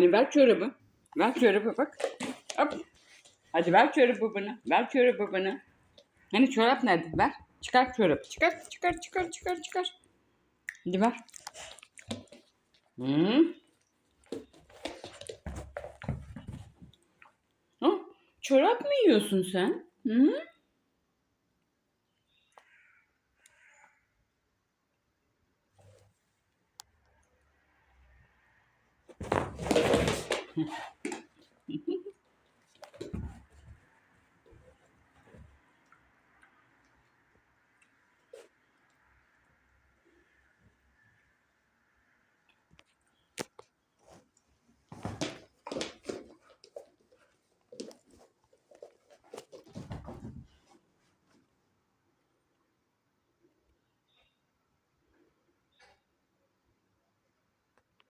Hani ver çorabı. Ver çorabı bak. Hop. Hadi ver çorabı bana. Ver çorabı bana. Hani çorap nerede? Ver. Çıkar çorabı. Çıkar, çıkar, çıkar, çıkar, çıkar. Hadi ver. Hı? Ha, çorap mı yiyorsun sen? Hı? 嗯。